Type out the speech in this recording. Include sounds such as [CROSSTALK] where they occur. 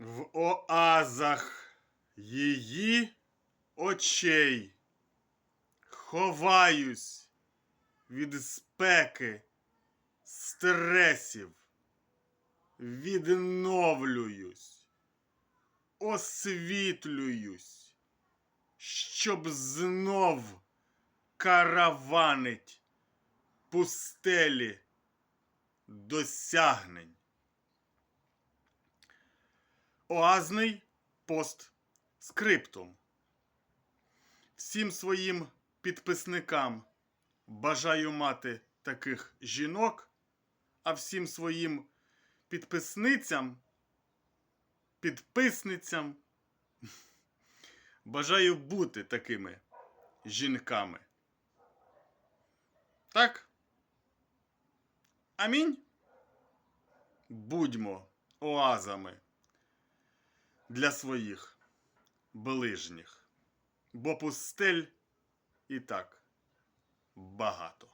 В оазах її очей ховаюсь від спеки, стресів, відновлююсь, освітлююсь, щоб знов караванить пустелі досягнень. Оазний пост скриптум. Всім своїм підписникам бажаю мати таких жінок, а всім своїм підписницям, підписницям [LAUGHS] бажаю бути такими жінками. Так? Амінь. Будьмо оазами для своїх ближніх, бо пустель і так багато.